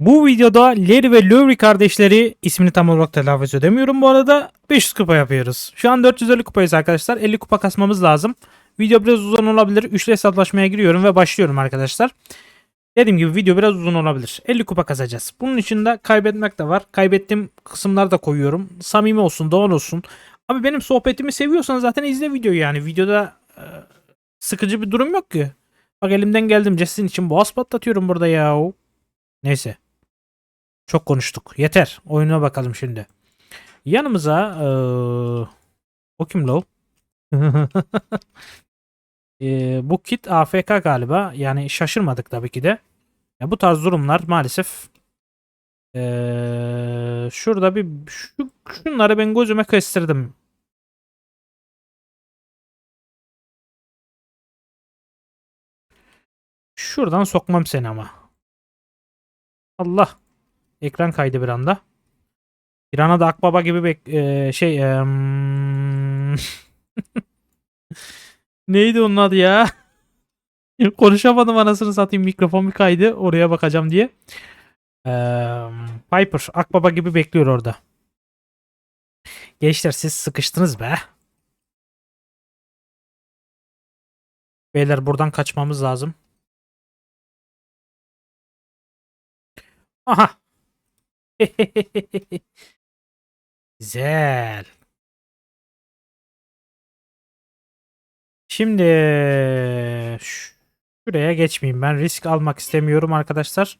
Bu videoda Larry ve Lowry kardeşleri ismini tam olarak telaffuz edemiyorum bu arada 500 kupa yapıyoruz. Şu an 450 kupayız arkadaşlar. 50 kupa kasmamız lazım. Video biraz uzun olabilir. Üçlü hesaplaşmaya giriyorum ve başlıyorum arkadaşlar. Dediğim gibi video biraz uzun olabilir. 50 kupa kasacağız. Bunun için de kaybetmek de var. Kaybettiğim kısımları da koyuyorum. Samimi olsun, doğal olsun. Abi benim sohbetimi seviyorsan zaten izle videoyu yani. Videoda e, sıkıcı bir durum yok ki. Bak elimden geldiğince sizin için boğaz patlatıyorum burada ya. Neyse. Çok konuştuk. Yeter. Oyuna bakalım şimdi. Yanımıza eee o kim lo? Eee, bu kit AFK galiba. Yani şaşırmadık tabii ki de. Ya bu tarz durumlar maalesef eee, şurada bir şu, şunları ben gözüme kestirdim. Şuradan sokmam seni ama. Allah. Ekran kaydı bir anda. Bir anda da Akbaba gibi bek eee, şey em, neydi onun adı ya? Konuşamadım anasını satayım mikrofon bir kaydı oraya bakacağım diye. Em, Piper Akbaba gibi bekliyor orada. Gençler siz sıkıştınız be. Beyler buradan kaçmamız lazım. Aha. Güzel. Şimdi şuraya geçmeyeyim. Ben risk almak istemiyorum arkadaşlar.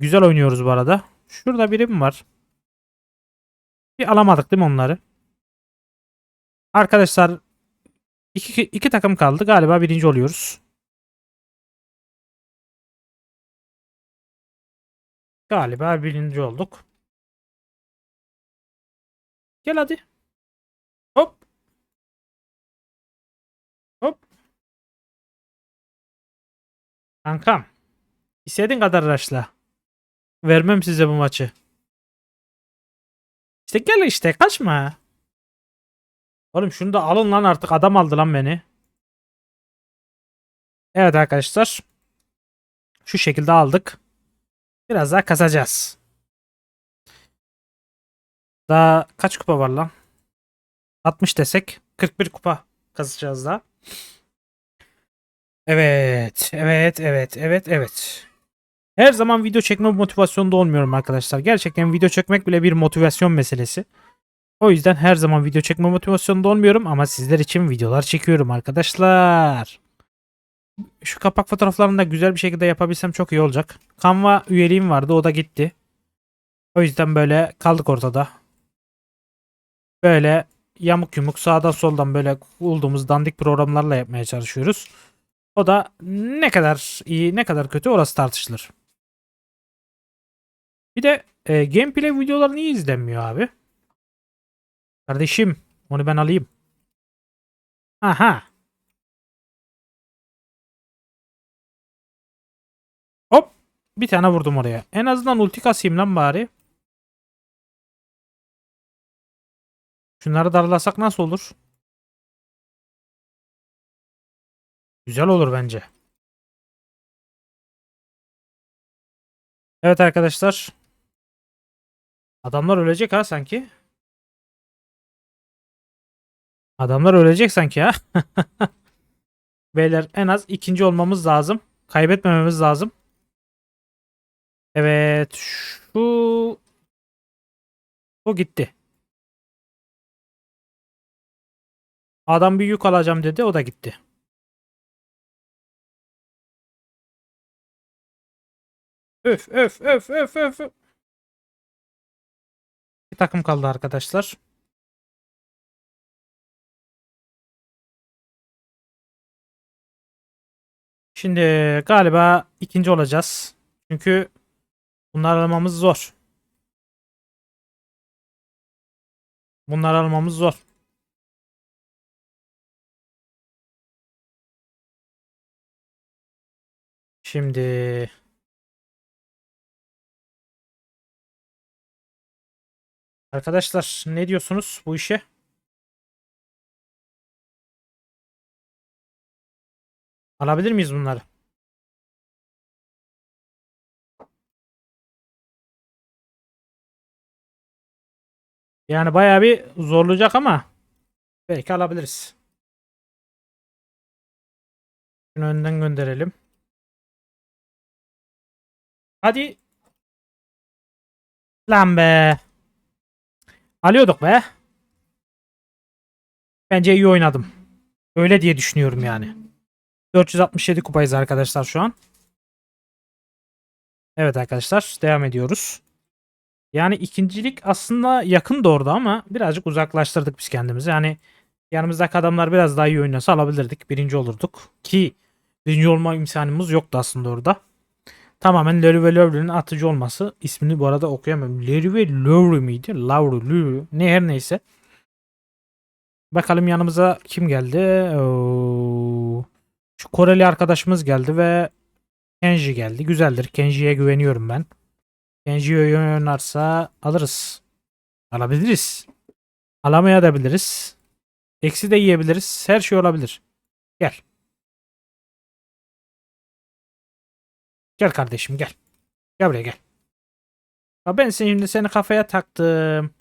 Güzel oynuyoruz bu arada. Şurada biri mi var? Bir alamadık değil mi onları? Arkadaşlar iki, iki takım kaldı. Galiba birinci oluyoruz. Galiba birinci olduk. Gel hadi. Hop. Hop. Kankam. İstediğin kadar raşla. Vermem size bu maçı. İşte gel işte kaçma. Oğlum şunu da alın lan artık adam aldı lan beni. Evet arkadaşlar. Şu şekilde aldık. Biraz daha kasacağız. Daha kaç kupa var lan? 60 desek 41 kupa kasacağız daha. Evet, evet, evet, evet, evet. Her zaman video çekme motivasyonda olmuyorum arkadaşlar. Gerçekten video çekmek bile bir motivasyon meselesi. O yüzden her zaman video çekme motivasyonda olmuyorum ama sizler için videolar çekiyorum arkadaşlar. Şu kapak fotoğraflarını da güzel bir şekilde yapabilsem çok iyi olacak. Canva üyeliğim vardı o da gitti. O yüzden böyle kaldık ortada. Böyle yamuk yumuk sağdan soldan böyle bulduğumuz dandik programlarla yapmaya çalışıyoruz. O da ne kadar iyi ne kadar kötü orası tartışılır. Bir de e, gameplay videoları niye izlenmiyor abi? Kardeşim onu ben alayım. Aha. Bir tane vurdum oraya. En azından ulti kasayım lan bari. Şunları darlasak nasıl olur? Güzel olur bence. Evet arkadaşlar. Adamlar ölecek ha sanki. Adamlar ölecek sanki ha. Beyler en az ikinci olmamız lazım. Kaybetmememiz lazım. Evet şu bu gitti. Adam bir yük alacağım dedi o da gitti. Öf öf öf öf. öf. Bir takım kaldı arkadaşlar. Şimdi galiba ikinci olacağız. Çünkü bunları almamız zor. Bunları almamız zor. Şimdi Arkadaşlar ne diyorsunuz bu işe? Alabilir miyiz bunları? Yani bayağı bir zorlayacak ama belki alabiliriz. Şunu önden gönderelim. Hadi. Lan be. Alıyorduk be. Bence iyi oynadım. Öyle diye düşünüyorum yani. 467 kupayız arkadaşlar şu an. Evet arkadaşlar devam ediyoruz. Yani ikincilik aslında yakın da ama birazcık uzaklaştırdık biz kendimizi. Yani yanımızdaki adamlar biraz daha iyi oynasa alabilirdik. Birinci olurduk. Ki birinci olma imkanımız yoktu aslında orada. Tamamen Larry ve Lowry'nin atıcı olması. ismini bu arada okuyamıyorum. Larry ve Lowry miydi? Lowry, Lowry. Ne her neyse. Bakalım yanımıza kim geldi? Şu Koreli arkadaşımız geldi ve Kenji geldi. Güzeldir. Kenji'ye güveniyorum ben. Kenji oynarsa alırız. Alabiliriz. Alamayabiliriz. Eksi de yiyebiliriz. Her şey olabilir. Gel. Gel kardeşim gel. Gel buraya gel. Ya ben şimdi seni kafaya taktım.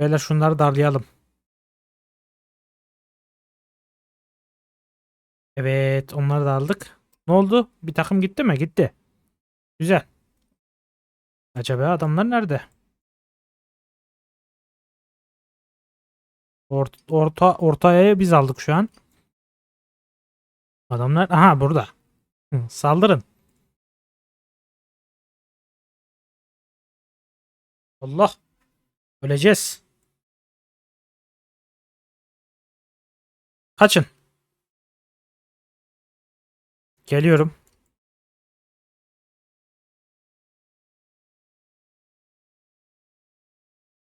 Beyler şunları darlayalım. Evet onları da aldık. Ne oldu? Bir takım gitti mi? Gitti. Güzel. Acaba adamlar nerede? Orta, orta ortaya biz aldık şu an. Adamlar aha burada. Saldırın. Allah. Öleceğiz. Kaçın. Geliyorum.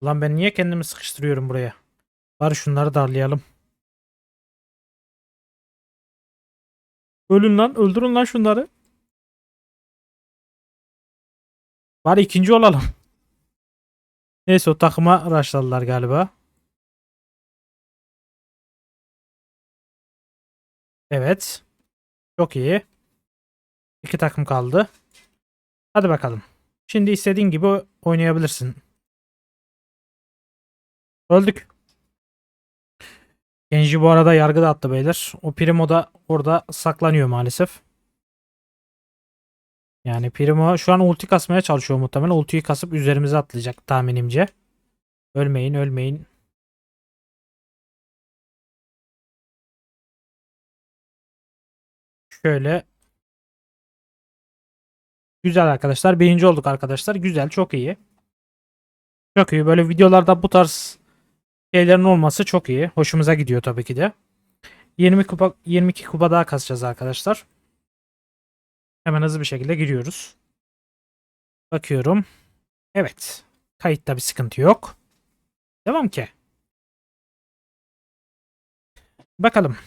Lan ben niye kendimi sıkıştırıyorum buraya? Bari şunları darlayalım. Ölün lan, öldürün lan şunları. Bari ikinci olalım. Neyse o takıma rushladılar galiba. Evet. Çok iyi. İki takım kaldı. Hadi bakalım. Şimdi istediğin gibi oynayabilirsin. Öldük. Genji bu arada yargıda attı beyler. O Primo da orada saklanıyor maalesef. Yani Primo şu an ulti kasmaya çalışıyor muhtemelen. Ultiyi kasıp üzerimize atlayacak tahminimce. Ölmeyin ölmeyin. Şöyle. Güzel arkadaşlar. Birinci olduk arkadaşlar. Güzel. Çok iyi. Çok iyi. Böyle videolarda bu tarz şeylerin olması çok iyi. Hoşumuza gidiyor tabii ki de. 20 kupa 22 kupa daha kasacağız arkadaşlar. Hemen hızlı bir şekilde giriyoruz. Bakıyorum. Evet. Kayıtta bir sıkıntı yok. Devam ki. Bakalım.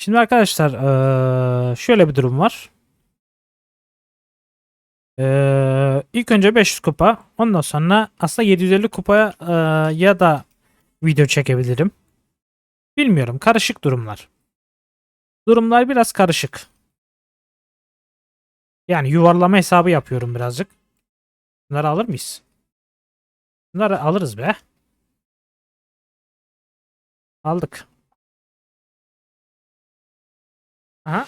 Şimdi arkadaşlar şöyle bir durum var. Eee ilk önce 500 kupa. Ondan sonra aslında 750 kupaya eee, ya da video çekebilirim. Bilmiyorum. Karışık durumlar. Durumlar biraz karışık. Yani yuvarlama hesabı yapıyorum birazcık. Bunları alır mıyız? Bunları alırız be. Aldık. Aha.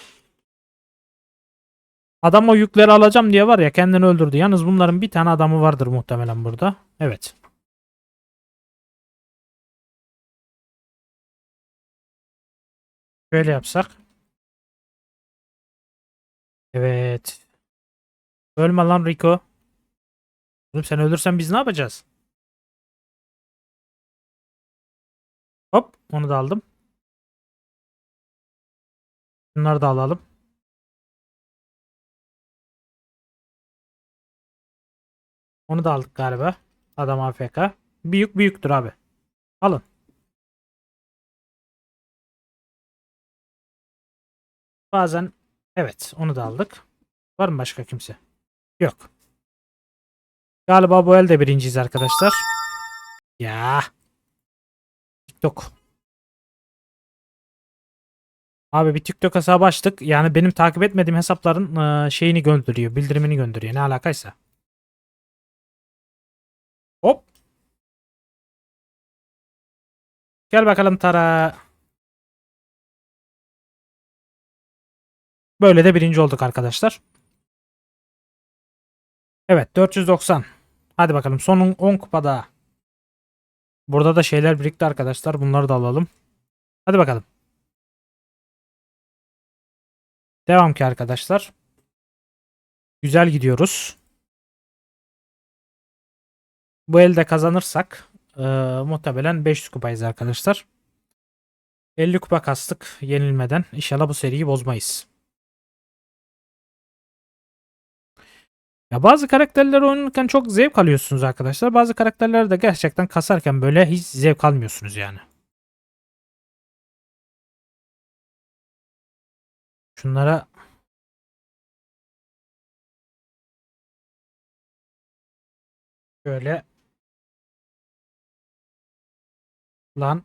Adam o yükleri alacağım diye var ya kendini öldürdü. Yalnız bunların bir tane adamı vardır muhtemelen burada. Evet. Şöyle yapsak. Evet. Ölme lan Rico. Oğlum sen ölürsen biz ne yapacağız? Hop onu da aldım. Bunları da alalım. Onu da aldık galiba. Adam AFK. Büyük büyüktür abi. Alın. Bazen evet onu da aldık. Var mı başka kimse? Yok. Galiba bu elde birinciyiz arkadaşlar. Ya. TikTok. Abi bir TikTok hesabı açtık. Yani benim takip etmediğim hesapların e, şeyini gönderiyor. Bildirimini gönderiyor. Ne alakaysa. Hop. Gel bakalım Tara. Böyle de birinci olduk arkadaşlar. Evet 490. Hadi bakalım son 10 kupa daha. Burada da şeyler birikti arkadaşlar. Bunları da alalım. Hadi bakalım. Devam ki arkadaşlar. Güzel gidiyoruz. Bu elde kazanırsak e, muhtemelen 500 kupayız arkadaşlar. 50 kupa kastık yenilmeden. İnşallah bu seriyi bozmayız. Ya bazı karakterler oynarken çok zevk alıyorsunuz arkadaşlar. Bazı karakterler de gerçekten kasarken böyle hiç zevk almıyorsunuz yani. Şunlara şöyle lan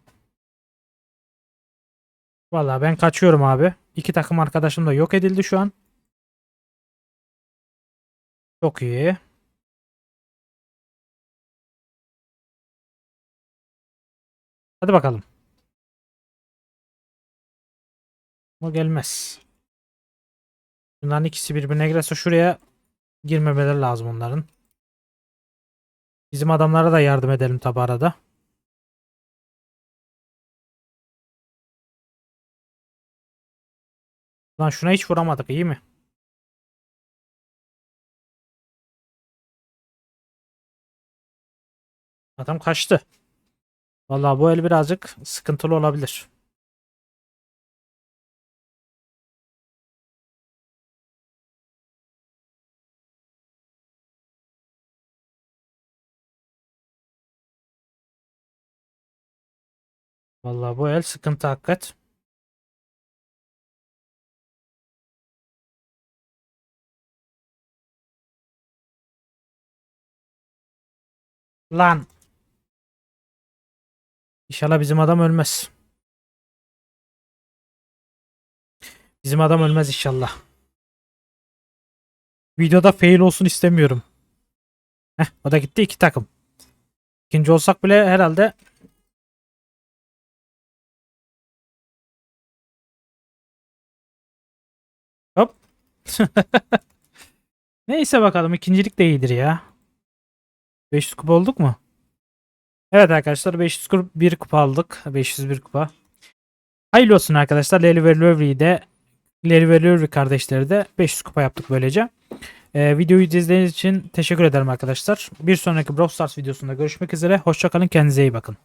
Vallahi ben kaçıyorum abi. İki takım arkadaşım da yok edildi şu an. Çok iyi. Hadi bakalım. Bu gelmez. Bunların ikisi birbirine girerse şuraya girmemeleri lazım onların. Bizim adamlara da yardım edelim tabi arada. Lan şuna hiç vuramadık iyi mi? Adam kaçtı. Vallahi bu el birazcık sıkıntılı olabilir. Vallahi bu el sıkıntı hakikat. Lan. İnşallah bizim adam ölmez. Bizim adam ölmez inşallah. Videoda fail olsun istemiyorum. Heh, o da gitti iki takım. İkinci olsak bile herhalde Neyse bakalım ikincilik de iyidir ya. 500 kupa olduk mu? Evet arkadaşlar 501 kupa aldık. 501 kupa. Hayırlı olsun arkadaşlar. Leli ve Lowry'i de Leli ve Lowry kardeşleri de 500 kupa yaptık böylece. Ee, videoyu izlediğiniz için teşekkür ederim arkadaşlar. Bir sonraki Brawl Stars videosunda görüşmek üzere. Hoşçakalın. Kendinize iyi bakın.